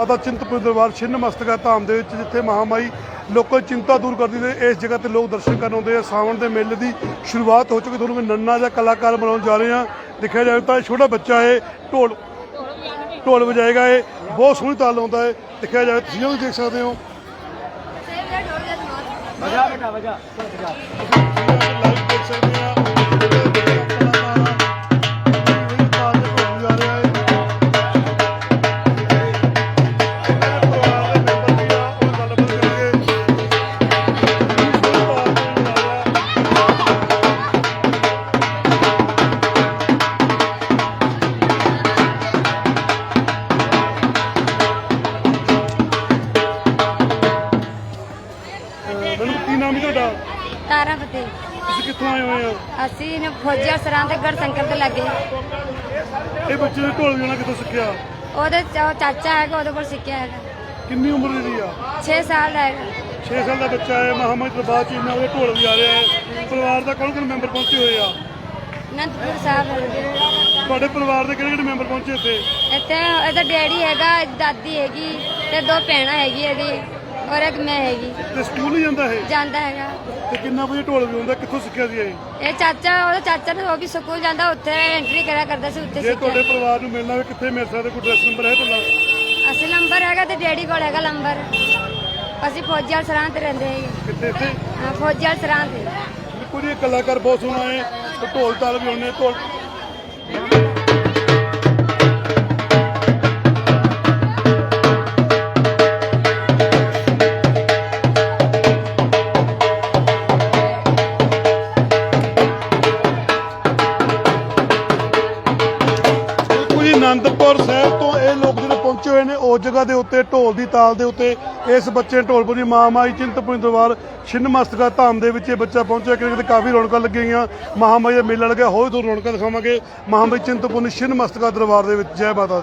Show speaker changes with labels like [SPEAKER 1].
[SPEAKER 1] ਮਾਤਾ ਚਿੰਤਪੁਰ ਦਰਬਾਰ ਛਿੰਨ ਮਸਤਕਾ ਧਾਮ ਦੇ ਵਿੱਚ ਜਿੱਥੇ ਮਹਾਮਾਈ ਲੋਕਾਂ ਦੀ ਚਿੰਤਾ ਦੂਰ ਕਰਦੀ ਨੇ ਇਸ ਜਗ੍ਹਾ ਤੇ ਲੋਕ ਦਰਸ਼ਨ ਕਰਨ ਆਉਂਦੇ ਆ। ਸਾਵਣ ਦੇ ਮੇਲੇ ਦੀ ਸ਼ੁਰੂਆਤ ਹੋ ਚੁੱਕੀ ਤੁਹਾਨੂੰ ਮੈਂ ਨੰਨਾ ਜਿਹਾ ਕਲਾਕਾਰ ਬਣਾਉਣ ਜਾ ਰਹੇ। ਹਾਂ ਦੇਖਿਆ ਜਾਵੇ ਤਾਂ ਇਹ ਛੋਟਾ ਬੱਚਾ ਹੈ ਢੋਲ ਢੋਲ ਵਜਾਏਗਾ ਇਹ। ਬਹੁਤ ਸੋਹਣੀ ਤਾਲ ਲਾਉਂਦਾ ਹੈ। ਦੇਖਿਆ ਜਾਵੇ ਤੁਸੀਂ ਉਹ ਵੀ ਦੇਖ ਸਕਦੇ ਹੋ।
[SPEAKER 2] ਵਜਾ ਬੇਟਾ ਵਜਾ। ਵਜਾ
[SPEAKER 1] ਲਾਈਵ ਦੇਖ ਸਕਦੇ ਆ ਕੀ ਨਾਮ ਹੈ ਤੁਹਾਡਾ?
[SPEAKER 3] ਤਾਰਾਪਤੀ
[SPEAKER 1] ਤੁਸੀਂ ਕਿੱਥੋਂ ਆਏ ਹੋਏ ਹੋ?
[SPEAKER 3] ਅਸੀਂ ਨੇ ਫੌਜੀਆ ਸਰਾਂ ਤੇ ਗੜ ਸ਼ੰਕਰ ਤੇ ਲੱਗੇ।
[SPEAKER 1] ਇਹ ਬੱਚੇ ਨੇ ਢੋਲ ਵਜਾਉਣਾ ਕਿੱਥੋਂ ਸਿੱਖਿਆ?
[SPEAKER 3] ਉਹਦੇ ਚ- ਚਾਚਾ ਹੈਗਾ ਉਹਦੇ ਕੋਲ ਸਿੱਖਿਆ ਹੈਗਾ।
[SPEAKER 1] ਕਿੰਨੀ ਉਮਰ ਦੀ ਆ?
[SPEAKER 3] 6 ਸਾਲ ਦਾ ਹੈਗਾ।
[SPEAKER 1] 6 ਸਾਲ ਦਾ ਬੱਚਾ ਹੈ ਮਹਾਮਦ ਤੋਂ ਬਾਅਦ ਚ ਇਹਨਾਂ ਉਹਦੇ ਢੋਲ ਵਜਾ ਰਿਹਾ ਹੈ। ਪਰਿਵਾਰ ਦਾ ਕੌਣ ਕੌਣ ਮੈਂਬਰ ਪਹੁੰਚੇ ਹੋਏ ਆ?
[SPEAKER 3] ਅਨੰਦਪੁਰ ਸਾਹਿਬ ਹੈਗਾ।
[SPEAKER 1] ਤੁਹਾਡੇ ਪਰਿਵਾਰ ਦੇ ਕਿਹੜੇ ਕਿਹੜੇ ਮੈਂਬਰ ਪਹੁੰਚੇ ਇੱਥੇ?
[SPEAKER 3] ਇੱਥੇ ਇਹਦਾ ਡੈਡੀ ਹੈਗਾ ਇਹਦੀ ਦਾਦੀ ਹੈਗੀ ਤੇ ਦੋ ਭੈਣਾਂ ਹੈਗੀ ਇਹਦੀ। ਔਰ ਇੱਕ ਮੈਂ ਹੈਗੀ।
[SPEAKER 1] ਤੇ ਸਕੂਲ ਹੀ ਜਾਂਦਾ ਇਹ?
[SPEAKER 3] ਜਾਂਦਾ ਹੈਗਾ।
[SPEAKER 1] ਤੇ ਕਿੰਨਾ ਵਜੇ ਢੋਲ ਵਜਾਉਂਦਾ? ਕਿੱਥੋਂ ਸਿੱਖਿਆ ਸੀ ਇਹ?
[SPEAKER 3] ਇਹ ਚਾਚਾ ਉਹਦਾ ਚਾਚਾ ਨੇ ਉਹ ਵੀ ਸਕੂਲ ਜਾਂਦਾ ਉੱਥੇ ਐਂਟਰੀ ਕਰਿਆ ਕਰਦਾ ਸੀ ਉੱਥੇ
[SPEAKER 1] ਜੇ ਤੁਹਾਡੇ
[SPEAKER 3] ਸਿੱਖਿਆ।
[SPEAKER 1] ਪਰਿਵਾਰ ਨੂੰ ਮਿਲਣਾ ਹੋਵੇ ਕਿੱਥੇ ਮਿਲ ਸਕਦਾ? ਕੋਈ ਡਰੈਸ ਨੰਬਰ ਹੈ ਤੁਹਾਡਾ?
[SPEAKER 3] ਅਸੀਂ ਨੰਬਰ ਹੈਗਾ ਤੇ ਡੈਡੀ ਕੋਲ ਹੈਗਾ ਨੰਬਰ ਅਸੀਂ ਫੌਜੀਆ ਸਰਾਂ ਤੇ ਰਹਿੰਦੇ ਹੈਗੇ।
[SPEAKER 1] ਕਿੱਥੇ ਇੱਥੇ?
[SPEAKER 3] ਹਾਂ ਫੌਜੀਆ ਸਰਾਂ ਤੇ।
[SPEAKER 1] ਇਹ ਕਲਾਕਾਰ ਬਹੁਤ ਸੋਹਣਾ ਹੈ। ਤੇ ਢੋਲ ਤਾਲ ਵੀ ਉਹਨੇ ਢੋਲ ਅਨੰਦਪੁਰ ਸਾਹਿਬ ਤੋਂ ਇਹ ਲੋਕ ਜਿਹੜੇ ਪਹੁੰਚੇ ਹੋਏ ਨੇ, ਉਸ ਜਗ੍ਹਾ ਦੇ ਉੱਤੇ, ਢੋਲ ਦੀ ਤਾਲ ਦੇ ਉੱਤੇ, ਇਸ ਬੱਚੇ ਨੇ ਢੋਲਪੁਰੀ ਮਾਂ ਮਾਈ ਚਿੰਤਪੁਰੀ ਦਰਬਾਰ, ਛਿੰਨ ਮਸਤਕਾ ਧਾਮ ਦੇ ਵਿੱਚ ਇਹ ਬੱਚਾ ਪਹੁੰਚਿਆ। ਕਿਉਂਕਿ ਕਾਫੀ ਰੌਣਕਾਂ ਲੱਗੀਆਂ। ਗਈਆਂ ਮਹਾਮਾਈ ਦਾ ਮੇਲਾ ਲੱਗਿਆ, ਹੋਰ ਦੋ ਰੌਣਕਾਂ ਦਿਖਾਵਾਂਗੇ। ਮਹਾਮਾਈ ਚਿੰਤਪੁਰਨੀ ਛਿੰਨ ਮਸਤਕਾ ਦਰਬਾਰ ਦੇ ਵਿੱਚ। ਜੈ ਮਾਤਾ ਦੀ।